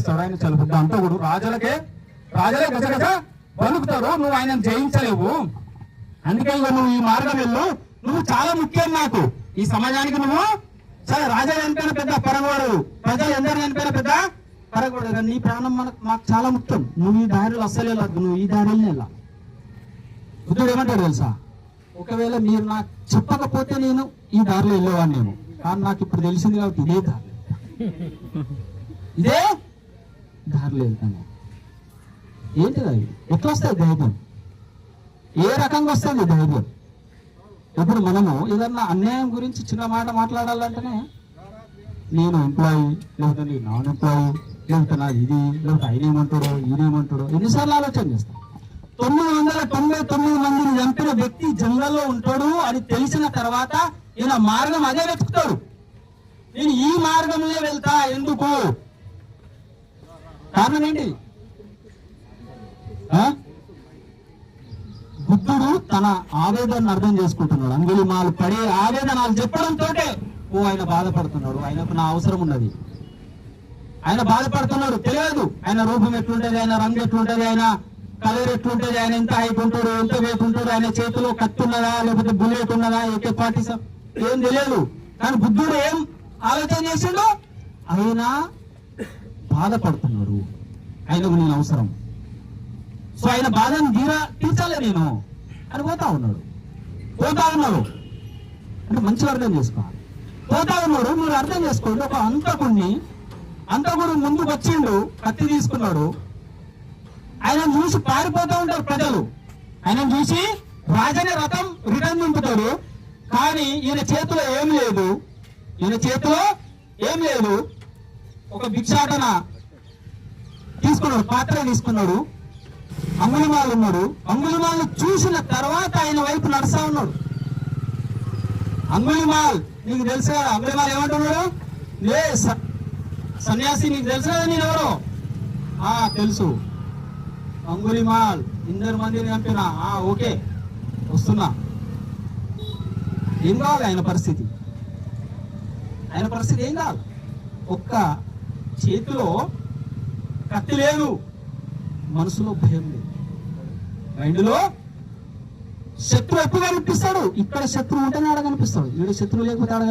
చేస్తాడు ఆయన చలుపు దాంతో కూడా రాజులకే రాజులే గజగజ పలుకుతారు నువ్వు ఆయన జయించలేవు. అందుకే ఇక నువ్వు ఈ మార్గం వెళ్ళు. నువ్వు చాలా ముఖ్యం నాకు. ఈ సమాజానికి నువ్వు సరే రాజా చనిపోయిన పెద్ద పరగోడు. ప్రజలు ఎందరు చనిపోయిన పెద్ద పరగోడు కానీ నీ ప్రాణం మనకు మాకు చాలా ముఖ్యం. నువ్వు ఈ దారిలో అస్సలే వెళ్ళొద్దు. నువ్వు ఈ దారి వెళ్ళా బుద్ధుడు ఏమంటాడు తెలుసా? ఒకవేళ మీరు నాకు చెప్పకపోతే నేను ఈ దారిలో వెళ్ళేవాడిని నేను కానీ నాకు ఇప్పుడు తెలిసింది కాబట్టి ఇదే దారి. ఇదే దారిలో వెళ్తాను. ఏంటిది అది? ఎట్లా వస్తుంది ధైర్యం ఏ రకంగా వస్తుంది ధైర్యం ఇప్పుడు మనము ఏదన్నా అన్యాయం గురించి చిన్న మాట మాట్లాడాలంటేనే నేను ఎంప్లాయీ లేకపోతే నేను నాన్ ఎంప్లాయీ లేకపోతే నాది ఇది లేకపోతే ఆయన ఏమంటాడో ఈయన ఏమంటాడో ఎన్నిసార్లు ఆలోచన చేస్తాను తొమ్మిది వందల తొంభై తొమ్మిది మందిని చంపిన వ్యక్తి జంగల్లో ఉంటాడు అని తెలిసిన తర్వాత ఈయన మార్గం అదే వెతుకుతాడు. నేను ఈ మార్గంలో వెళ్తా ఎందుకు? కారణం ఏంటి బుద్ధుడు తన ఆవేదనను అర్థం చేసుకుంటున్నాడు. అంగుళిమాలు పడే ఆవేదనలు చెప్పడంతో ఓ ఆయన బాధపడుతున్నాడు. ఆయనకు నా అవసరం ఉన్నది. ఆయన బాధపడుతున్నాడు. తెలియదు. ఆయన రూపం ఎట్లుంటది? ఆయన రంగు ఎట్లుంటది? ఆయన కలర్ ఎట్లుంటది? ఆయన ఎంత హైట్ ఉంటాడు? ఎంత వెయిట్ ఉంటాడు? ఆయన చేతిలో కత్తి ఉన్నదా? లేకపోతే బుల్లెట్ ఉన్నదా? ఏకే పార్టీ ఏం తెలియదు. కానీ బుద్ధుడు ఏం ఆలోచన చేసిండు? అయినా బాధపడుతున్నాడు ఆయనకు నేను అవసరం. సో ఆయన బాధను తీరా తీర్చాలే నేను. అని పోతా ఉన్నాడు. పోతా ఉన్నాడు. అంటే మంచి అర్థం చేసుకోవాలి. పోతా ఉన్నాడు మీరు అర్థం చేసుకోండి. ఒక అంతకుణ్ణి అంతకుడు ముందుకు వచ్చిండు కత్తి తీసుకున్నాడు. ఆయన చూసి పారిపోతూ ఉంటారు ప్రజలు. ఆయన చూసి రాజనే రథం రిటర్న్ నింపుతాడు కానీ ఈయన చేతిలో ఏం లేదు. ఈయన చేతిలో ఏం లేదు. ఒక భిక్షాటన తీసుకున్నాడు పాత్ర తీసుకున్నాడు. అంగుళిమాలు ఉన్నాడు. అంగుళిమాలను చూసిన తర్వాత ఆయన వైపు నడుస్తా ఉన్నాడు. అంగుళిమాల్ నీకు తెలుసు కదా అంగుళిమాల్ ఏమంటున్నాడు? లే స- సన్యాసి నీకు తెలుసు కదా నేను ఎవరు? ఆ తెలుసు. అంగుళిమాల్ ఇందరు మందిని చంపినా. ఆ ఓకే వస్తున్నా. ఏం కావాలి ఆయన పరిస్థితి? ఆయన పరిస్థితి ఏం కావాలి? ఒక్క చేతిలో కత్తి లేదు. మనసులో భయం లేదు. మైండ్లో శత్రువు ఎక్కువ కనిపిస్తాడు? ఇక్కడ శత్రువు ఉంటేనే ఆడ కనిపిస్తాడు. ఈడ శత్రువు లేకపోతే ఆడ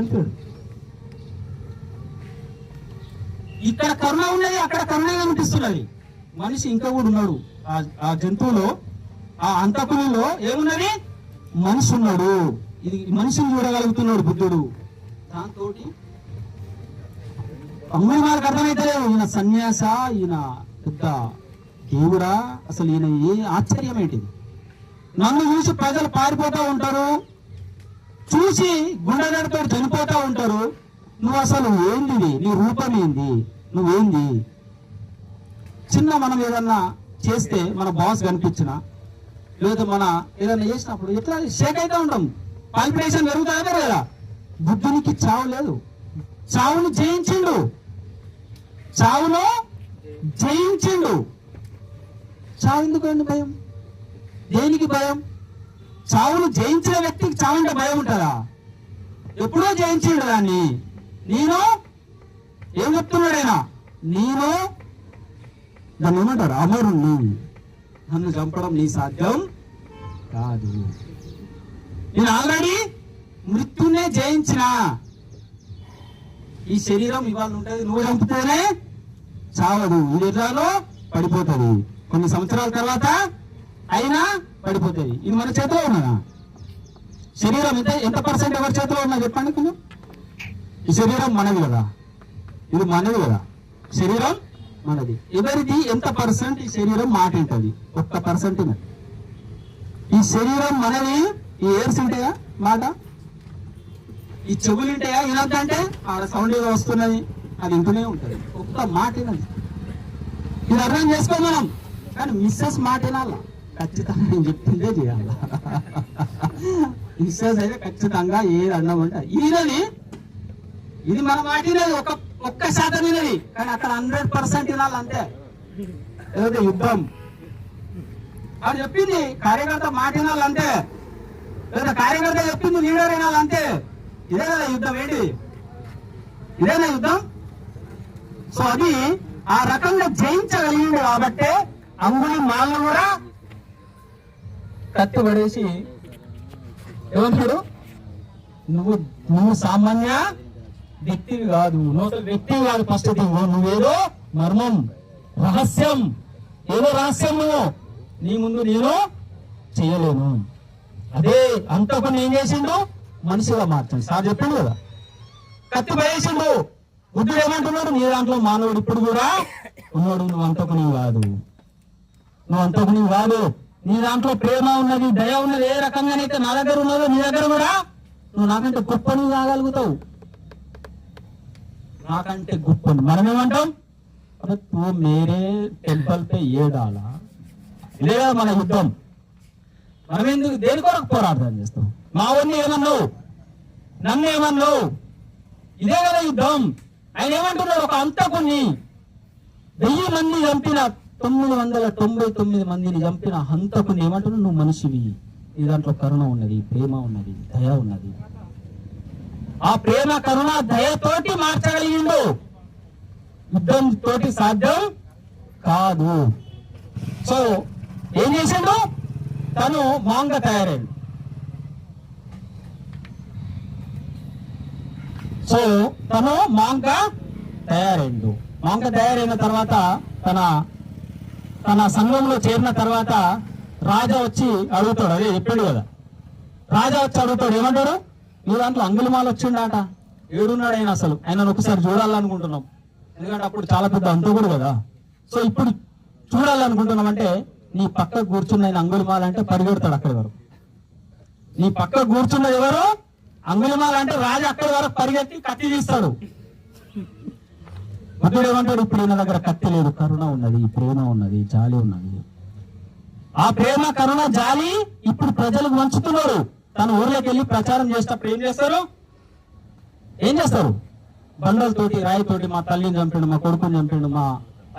ఇక్కడ కరుణ ఉన్నది అక్కడ కరుణ కనిపిస్తున్నది. మనిషి ఇంకా కూడా ఉన్నాడు. ఆ- ఆ జంతువులో ఆ అంతకులలో ఏమున్నది? మనిషి ఉన్నాడు ఇది మనిషిని చూడగలుగుతున్నాడు బుద్ధుడు. దాంతో అమ్మాయి వాళ్ళకి అర్థమైతలేదు. ఈయన సన్యాస ఈయన పెద్ద దేవుడా? అసలు ఈయన ఏ ఆశ్చర్యం ఏంటిది? నన్ను చూసి ప్రజలు పారిపోతూ ఉంటారు. చూసి గుండెగడతో చనిపోతూ ఉంటారు. నువ్వు అసలు ఏంది నీ రూపం ఏంది? నువ్వేంది చిన్న మనం ఏదన్నా చేస్తే మన బాస్ కనిపించిన లేదా మన ఏదన్నా చేసినప్పుడు ఎట్లా షేక్ అయితే ఉంటాం? పాల్పిటేషన్ జరుగుతుందా లేదా? బుద్ధునికి చావు లేదు. చావును జయించిండు. చావును జయించిండు. చావు ఎందుకు అండి భయం? దేనికి భయం? చావును జయించిన వ్యక్తికి చావుంటే భయం ఉంటుందా? ఎప్పుడో జయించిండు దాన్ని. నేను ఏం చెప్తున్నాడైనా నేను దాన్ని ఏమంటారు? అమరుణ్ణి. నన్ను చంపడం నీ సాధ్యం కాదు. నేను ఆల్రెడీ మృత్యునే జయించిన. ఈ శరీరం ఇవాళ ఉంటుంది. నువ్వు చంపుతేనే చావదు. ఈ ఎట్లానో పడిపోతుంది. కొన్ని సంవత్సరాల తర్వాత అయినా పడిపోతుంది. ఇది మన చేతిలో ఉన్నదా? శరీరం ఎంత ఎంత పర్సెంట్ ఎవరి చేతిలో ఉన్నా చెప్పండి కొంచెం. ఈ శరీరం మనది కదా. ఇది మనది కదా. శరీరం మనది. ఎవరిది ఎంత పర్సెంట్ ఈ శరీరం మాట ఉంటుంది ఒక్క పర్సెంట్ ఈ శరీరం మనది. ఈ ఎయిర్స్ ఉంటాయా? మాట? ఈ చెవులు ఉంటాయా వినొద్దంటే? ఆడ సౌండ్ ఏదో వస్తున్నది. అది వింటూనే ఉంటది ఒక్క మాట వినదు ఇది అర్థం చేసుకో మనం. కానీ మిస్సెస్ మాట వినాల? ఖచ్చితంగా నేను చెప్తుందే చేయాల? మిస్సెస్ అయితే ఖచ్చితంగా ఏది అన్నం ఉంటే ఈయనది ఇది మన మాట వినది. ఒక ఒక్క శాతం వినది. కానీ అక్కడ హండ్రెడ్ పర్సెంట్ వినాలి అంతే. ఏదో యుద్ధం. అది చెప్పింది కార్యకర్త మాట వినాలంటే. లేదా కార్యకర్త చెప్పింది లీడర్ వినాలంటే. అంతే ఇదే కదా యుద్ధం ఏంటి? ఇదేనా యుద్ధం? సో అది ఆ రకంగా జయించగలిగింది కాబట్టే అంగుళి మాలను కూడా కత్తి పడేసి ఏమంటాడు నువ్వు నువ్వు సామాన్య వ్యక్తివి కాదు. నువ్వు వ్యక్తి వ్యక్తివి కాదు ఫస్ట్ థింగ్ నువ్వేదో మర్మం రహస్యం ఏదో రహస్యం నువ్వు నీ ముందు నేను చేయలేను. అదే అంతకు ఏం చేసిండు? మనిషిగా మార్చండి. సార్ చెప్పిండు కదా. కత్తి పడేసిండు. బుద్ధుడు ఏమంటున్నాడు నీ దాంట్లో మానవుడు ఇప్పుడు కూడా ఉన్నాడు నువ్వు అంతకుని కాదు. నువ్వు అంతకుని కాదు. నీ దాంట్లో ప్రేమ ఉన్నది దయ ఉన్నది ఏ రకంగానైతే నా దగ్గర ఉన్నదో నీ దగ్గర కూడా నువ్వు నాకంటే గొప్ప నువ్వు కాగలుగుతావు. నాకంటే గొప్ప మనం ఏమంటాం అరే తూ మేరే టెంపుల్ పే ఏడాలా? లేదా మన యుద్ధం. మనం ఎందుకు దేని కొరకు పోరాటం చేస్తాం? మా వాడిని ఏమన్నావు? నన్ను ఇదే కదా యుద్ధం. ఆయన ఏమంటున్నాడు? ఒక అంతకుని వెయ్యి మంది చంపిన తొమ్మిది వందల తొంభై తొమ్మిది మందిని చంపిన హంతకుని ఏమంటున్నావు? నువ్వు మనిషివి. నీ దాంట్లో కరుణ ఉన్నది ప్రేమ ఉన్నది దయ ఉన్నది. ఆ ప్రేమ కరుణ దయతోటి మార్చగలిగిండు. యుద్ధం తోటి సాధ్యం కాదు. సో ఏం చేసిండు? తను మాంగ తయారైండు. సో తను మాంక తయారైండు. మాంక తయారైన తర్వాత తన తన సంఘంలో చేరిన తర్వాత రాజా వచ్చి అడుగుతాడు. అదే చెప్పాడు కదా. రాజా వచ్చి అడుగుతాడు. ఏమంటాడు నీ దాంట్లో అంగుళమాల వచ్చిండాట. ఏడున్నాడు ఆయన అసలు. ఆయన ఒకసారి చూడాలనుకుంటున్నాం. ఎందుకంటే అప్పుడు చాలా పెద్ద అంతకుడు కదా. సో ఇప్పుడు చూడాలనుకుంటున్నాం అంటే నీ పక్క కూర్చున్న ఆయన అంగుళమాల అంటే పరిగెడతాడు అక్కడ ఎవరు నీ పక్క కూర్చున్నది ఎవరు? అంగుళమాల అంటే రాజు అక్కడి వరకు పరిగెత్తి కత్తి తీస్తాడు. భద్రుడు ఏమంటాడు? ఇప్పుడు ఈయన దగ్గర కత్తి లేదు కరుణ ఉన్నది ప్రేమ ఉన్నది జాలి ఉన్నది. ఆ ప్రేమ కరుణ జాలి ఇప్పుడు ప్రజలకు వంచుతున్నారు తన ఊర్లోకి వెళ్ళి ప్రచారం చేసేటప్పుడు ఏం చేస్తారు? ఏం చేస్తారు? బండలతోటి రాయితోటి మా తల్లిని చంపిండు మా కొడుకుని చంపిండు మా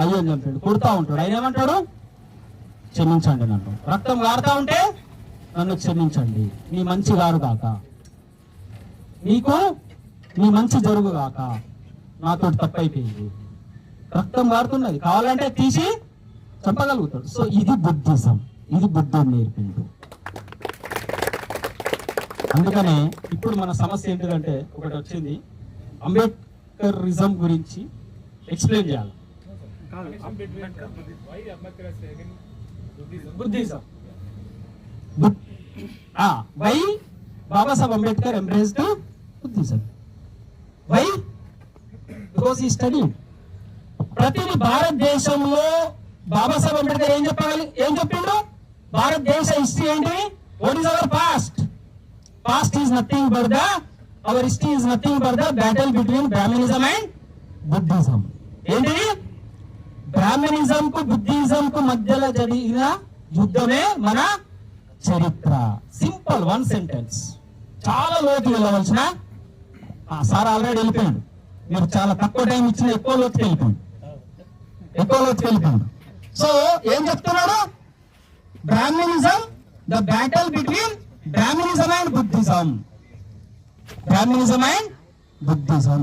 అయ్యని చంపిండు కొడుతా ఉంటాడు. ఆయన ఏమంటాడు? క్షమించండి నన్ను రక్తం గారుతా ఉంటే నన్ను క్షమించండి. నీ మంచి గారు కాక నీకు నీ మంచి జరుగు కాక నాతో తప్పైపోయింది. రక్తం మారుతున్నది కావాలంటే తీసి చంపగలుగుతాడు సో ఇది బుద్ధిజం. ఇది బుద్ధం నేర్పిండు అందుకనే ఇప్పుడు మన సమస్య ఏంటిదంటే ఒకటి వచ్చింది. అంబేద్కరిజం గురించి ఎక్స్ప్లెయిన్ చేయాలి. Buddhism. Why Babasaheb Ambedkar embraced Buddhism why because ఈ స్టడీ ప్రతిది భారతదేశంలో బాబాసాహెబ్ అంబేద్కర్ ఏం చెప్పాలి? ఏం చెప్పిండు? భారతదేశ హిస్టరీ ఏంటి? What is our past past is nothing but the our history is nothing but the battle between Brahminism and Buddhism ఏంటి? బ్రాహ్మణిజం కు బుద్ధిజం కు మధ్యలో జరిగిన యుద్ధమే మన చరిత్ర. సింపుల్ వన్ సెంటెన్స్ చాలా లోతు వెళ్ళవలసిన సార్ ఆల్రెడీ వెళ్ళిపోయాడు. మీరు చాలా తక్కువ టైం ఇచ్చిన ఎక్కువ లోతుకి వెళ్ళిపోయాడు ఎక్కువ లోతుకి సో ఏం చెప్తున్నాడు? Brahminism the battle between Brahminism and Buddhism. Brahminism and Buddhism.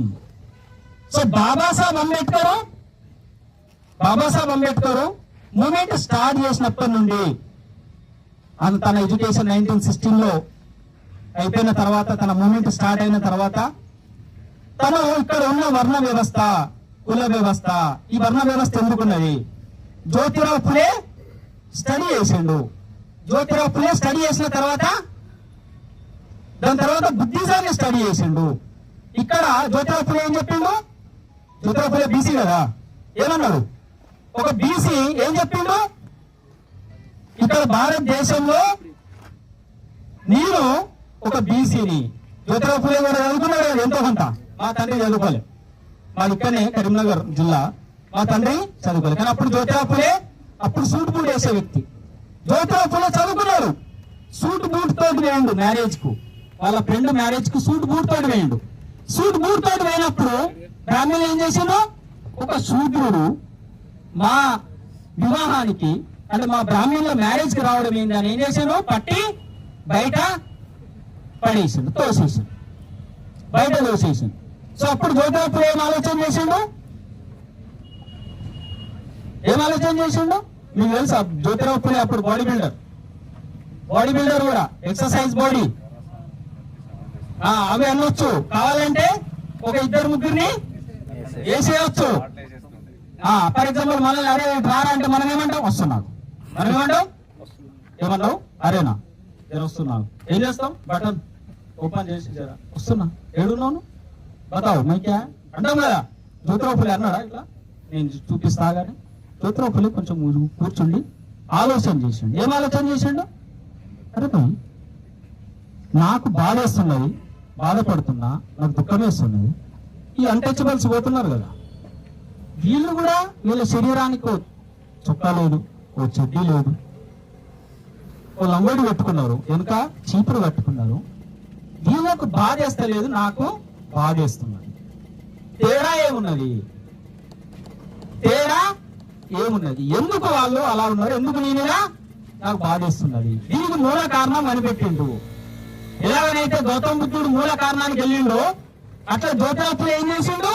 So Babasaheb Ambedkar Babasaheb Ambedkar movement start చేసినప్పటి నుండి అతను తన ఎడ్యుకేషన్ నైన్టీన్ సిక్స్టీన్లో అయిపోయిన తర్వాత తన మూమెంట్ స్టార్ట్ అయిన తర్వాత తమ ఇక్కడ ఉన్న వర్ణ వ్యవస్థ కుల వ్యవస్థ ఈ వర్ణ వ్యవస్థ ఎందుకున్నది? జ్యోతిరావు పులే స్టడీ చేసిండు. జ్యోతిరావు పులే స్టడీ చేసిన తర్వాత దాని తర్వాత బుద్ధిజాన్ని స్టడీ చేసిండు. ఇక్కడ జ్యోతిరావు పులే ఏం చెప్పిండు? జ్యోతిరావు పులే బీసీ కదా? ఏమన్నాడు? ఒక బీసీ ఏం చెప్పిండు? ఇక్కడ భారతదేశంలో నేను ఒక బీసీని జ్యోతిరావు పులే కూడా చదువుకున్నాడు? ఎంతో కొంత. మా తండ్రి చదువుకోలే. మాది ఇక్కడనే కరీంనగర్ జిల్లా. మా తండ్రి చదువుకోలే. కానీ అప్పుడు జ్యోతిరాపులే అప్పుడు సూట్ బూట్ వేసే వ్యక్తి. జ్యోతిరావు చదువుకున్నారు సూట్ బూట్ తోటి వేయండు మ్యారేజ్కు వాళ్ళ ఫ్రెండ్ మ్యారేజ్కు సూట్ బూట్ తోటి వేయండు. సూట్ బూట్ తోటి వేయినప్పుడు బ్రాహ్మణులు ఏం చేసిండు ఒక శూద్రుడు మా వివాహానికి అంటే మా బ్రాహ్మణుల మ్యారేజ్కి రావడం ఏందని ఏం చేశాను పట్టి బయట పడేసిండు తోసేసిండు. బయట తోసేసిండు. సో అప్పుడు జ్యోతిరాపుడు ఏం ఆలోచన చేసిండు? ఏం ఆలోచన చేసిండు? మీకు తెలుసా జ్యోతిరావు పులే అప్పుడు బాడీ బిల్డర్ బాడీ బిల్డర్ కూడా ఎక్సర్సైజ్ బాడీ అవి అనొచ్చు. కావాలంటే ఒక ఇద్దరు ముగ్గురిని వేసేయచ్చు. ఫర్ ఎగ్జాంపుల్ మనల్ని అరే రారా అంటే మనం ఏమంటాం? వస్తున్నాం మనం ఏమంటాం? ఏమన్నావు అరేనా. నేను వస్తున్నాను. ఏం చేస్తాం? బటన్ ఓపెన్ చేసి వస్తున్నా. ఏడున్నాను బతావు మైక్యా అంటాం కదా? జ్యోతిరావుపల్లి అన్నాడా ఇట్లా? నేను చూపిస్తా కానీ జ్యోతిరావుపల్లి కొంచెం కూర్చుండి ఆలోచన చేసిండు. ఏం ఆలోచన చేసిండు? అరే భయ్ నాకు బాధ వేస్తున్నది బాధపడుతున్నా నాకు దుఃఖం వేస్తున్నది ఈ అన్టచబుల్స్ పోతున్నారు కదా. వీళ్ళు కూడా వీళ్ళ శరీరానికి చుక్క లేదు ఓ చెడ్డీ లేదు. ఓ లంగోడి పెట్టుకున్నారు వెనుక చీపురు కట్టుకున్నారు. వీళ్ళకు బాధేస్తలేదు నాకు బాధేస్తున్నది తేడా ఏమున్నది? తేడా ఏమున్నది? ఎందుకు వాళ్ళు అలా ఉన్నారు? ఎందుకు నేనేలా నాకు బాధేస్తున్నది? దీనికి మూల కారణం అనిపెట్టిండు ఎలాగనైతే గౌతమ బుద్ధుడు మూల కారణానికి వెళ్ళిండో అట్లా జ్యోతిరాత్రులు ఏం చేసిండు?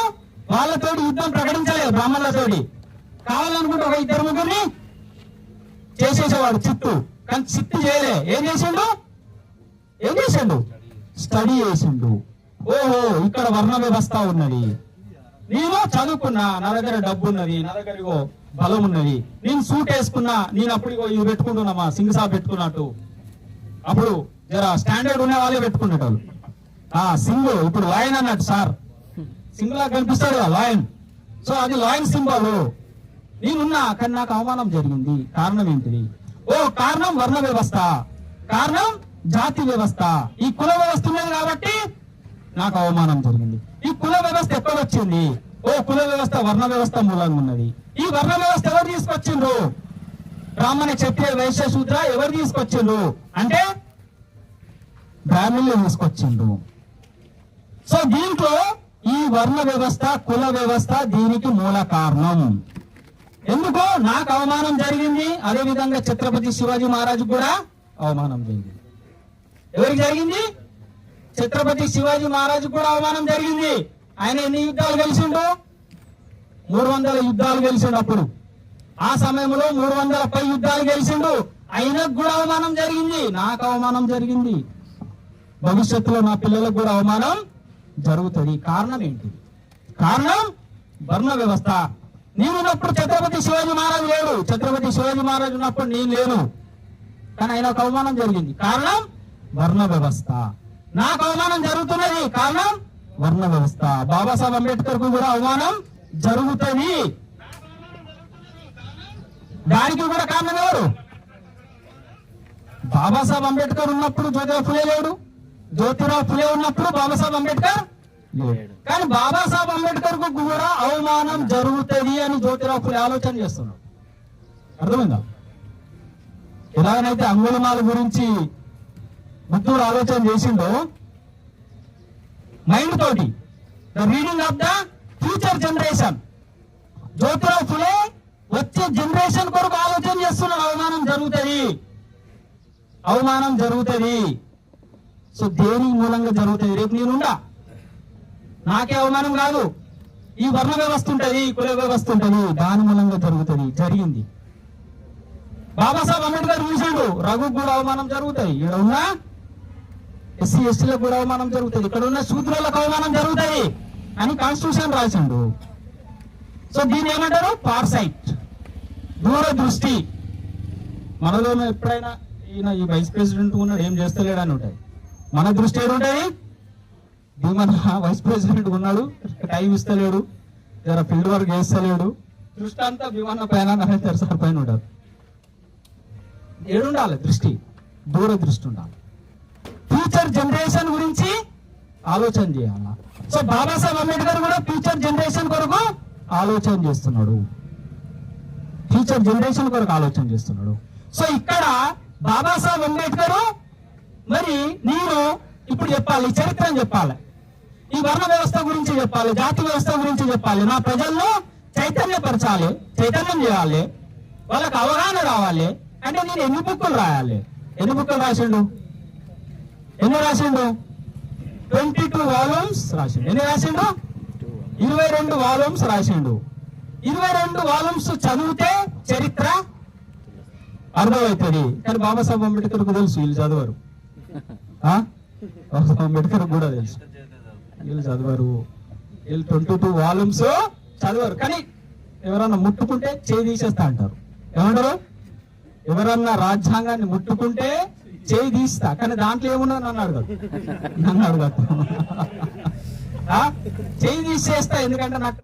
వాళ్ళతో యుద్ధం ప్రకటించలేదు బ్రాహ్మణులతోటి. కావాలనుకుంటే ఒక ఇద్దరు ముగ్గురిని చేసేసేవాడు చిత్తు. కానీ చిత్తు చేయలే. ఏం చేసిండు? ఏం చేసిండు? స్టడీ చేసిండు. ఓహో ఇక్కడ వర్ణ వ్యవస్థ ఉన్నది. నేను చదువుకున్నా నా దగ్గర డబ్బు ఉన్నది నా దగ్గర బలం ఉన్నది నేను సూట్ వేసుకున్నా నేను అప్పుడు ఇవి పెట్టుకుంటున్నామా సింగ్ సాబ్ పెట్టుకున్నట్టు. అప్పుడు జర స్టాండర్డ్ ఉన్న వాళ్ళే పెట్టుకునేటోళ్ళు ఆ సింగ్ ఇప్పుడు లాయన్ అన్నట్టు సార్. సింగ్ లా కనిపిస్తాడు కదా లాయన్. సో అది లాయన్ సింబల్ నేనున్నా కానీ నాకు అవమానం జరిగింది. కారణం ఏంటిది? ఓ కారణం వర్ణ వ్యవస్థ. కారణం జాతి వ్యవస్థ. ఈ కుల వ్యవస్థ ఉన్నది కాబట్టి నాకు అవమానం జరిగింది. ఈ కుల వ్యవస్థ ఎక్కడ వచ్చింది? ఓ కుల వ్యవస్థ వర్ణ వ్యవస్థ మూలంగా ఉన్నది. ఈ వర్ణ వ్యవస్థ ఎవరు తీసుకొచ్చిండ్రు? బ్రాహ్మణ క్షత్రియ వైశ్య శూద్ర ఎవరు తీసుకొచ్చిండ్రు? అంటే బ్రాహ్మణులు తీసుకొచ్చిండ్రు. సో దీంట్లో ఈ వర్ణ వ్యవస్థ కుల వ్యవస్థ దీనికి మూల కారణం. ఎందుకో నాకు అవమానం జరిగింది. అదే విధంగా ఛత్రపతి శివాజీ మహారాజు కూడా అవమానం జరిగింది. ఎవరికి జరిగింది? ఛత్రపతి శివాజీ మహారాజు కూడా అవమానం జరిగింది. ఆయన ఎన్ని యుద్ధాలు గెలిచిండు? మూడు వందల యుద్ధాలు గెలిచిండు అప్పుడు. ఆ సమయంలో మూడు వందల పై యుద్ధాలు గెలిచిండు. ఆయనకు కూడా అవమానం జరిగింది. నాకు అవమానం జరిగింది. భవిష్యత్తులో నా పిల్లలకు కూడా అవమానం జరుగుతుంది. కారణం ఏంటి? కారణం వర్ణ వ్యవస్థ. నేనున్నప్పుడు ఛత్రపతి శివాజీ మహారాజు లేడు. ఛత్రపతి శివాజీ మహారాజు ఉన్నప్పుడు నేను లేను. కానీ ఆయన ఒక అవమానం జరిగింది. కారణం వర్ణ వ్యవస్థ. నాకు అవమానం జరుగుతున్నది కారణం వర్ణ వ్యవస్థ. బాబాసాహెబ్ అంబేద్కర్కు కూడా అవమానం జరుగుతుంది. దానికి కూడా కారణం ఎవరు? బాబాసాహెబ్ అంబేద్కర్ ఉన్నప్పుడు జ్యోతిరావు ఫులే లేడు. జ్యోతిరావు ఫులే ఉన్నప్పుడు బాబాసాహెబ్ అంబేద్కర్ లేడు. కానీ బాబాసాహెబ్ అంబేద్కర్కు కూడా అవమానం జరుగుతుంది అని జ్యోతిరావు ఫులే ఆలోచన చేస్తున్నాడు. అర్థమైందా? ఎలాగనైతే అంగుళమాల గురించి బుద్ధుడు ఆలోచన చేసిండో? మైండ్ తోటి. The reading of the future generation Jyotirao Phule వచ్చే జనరేషన్ కొరకు ఆలోచన చేస్తున్నాడు అవమానం జరుగుతుంది. అవమానం జరుగుతుంది. సో దేని మూలంగా జరుగుతుంది? రేపు నేనుండా నాకే అవమానం కాదు. ఈ వర్ణ వ్యవస్థ ఉంటుంది కుల వ్యవస్థ ఉంటది. దాని మూలంగా జరుగుతుంది. జరిగింది. బాబాసాహెబ్ అంబేద్కర్ చూసాడు. రఘు కూడా అవమానం జరుగుతాయి ఇక్కడ ఉన్నా? ఎస్సీ ఎస్టీలకు కూడా అవమానం జరుగుతుంది. ఇక్కడ ఉన్న శూద్రులకు అవమానం జరుగుతాయి అని కాన్స్టిట్యూషన్ రాసిండు. సో దీన్ని ఏమంటారు? పార్సైట్. దూరదృష్టి. మనలో ఎప్పుడైనా ఈయన ఈ వైస్ ప్రెసిడెంట్ ఉన్నాడు ఏం చేస్తలేడు అని ఉంటాయి. మన దృష్టి ఏడు ఉంటుంది వైస్ ప్రెసిడెంట్ ఉన్నాడు టైం ఇస్తలేడు జర ఫీల్డ్ వర్క్ చేస్తలేడు. దృష్టి అంతా భీమన్న పైన నరేందర్ సార్ పైన ఉంటారు ఏడుండాలి దృష్టి. దూర దృష్టి ఉండాలి. ఫ్యూచర్ జనరేషన్ గురించి ఆలోచన చేయాల? సో బాబాసాహెబ్ అంబేద్కర్ కూడా ఫ్యూచర్ జనరేషన్ కొరకు ఆలోచన చేస్తున్నాడు. ఫ్యూచర్ జనరేషన్ కొరకు ఆలోచన చేస్తున్నాడు. సో ఇక్కడ బాబాసాహెబ్ అంబేద్కర్ మరి నేను ఇప్పుడు చెప్పాలి ఈ చరిత్రను చెప్పాలి. ఈ వర్ణ వ్యవస్థ గురించి చెప్పాలి జాతి వ్యవస్థ గురించి చెప్పాలి. నా ప్రజల్లో చైతన్యపరచాలి చైతన్యం చేయాలి. వాళ్ళకి అవగాహన రావాలి. అంటే నేను ఎన్ని బుక్కులు రాయాలి? ఎన్ని బుక్కులు రాసిండు? ఎన్ని రాసిండు ట్వంటీ టూ వాల్యూమ్స్ రాసిండు ఎన్ని రాసిండు ఇరవై రెండు వాల్యూమ్స్ రాసిండు ఇరవై రెండు వాల్యూమ్స్ చదివితే చరిత్ర అర్థమవుతుంది. కానీ బాబాసాహెబ్ అంబేద్కర్కు తెలుసు వీళ్ళు చదవరు. బాబాసాహెబ్ అంబేద్కర్ కూడా తెలుసు. వీళ్ళు చదవరు. వీళ్ళు ట్వంటీ టూ వాల్యూమ్స్ చదవరు. కానీ ఎవరన్నా ముట్టుకుంటే చేయి తీసేస్తా అంటారు. ఏమంటారు? ఎవరన్నా రాజ్యాంగాన్ని ముట్టుకుంటే చేయి తీస్తా. కానీ దాంట్లో ఏమున్నా నన్ను అడగదు. నన్ను అడగదు. చేయి తీసేస్తా ఎందుకంటే నాకు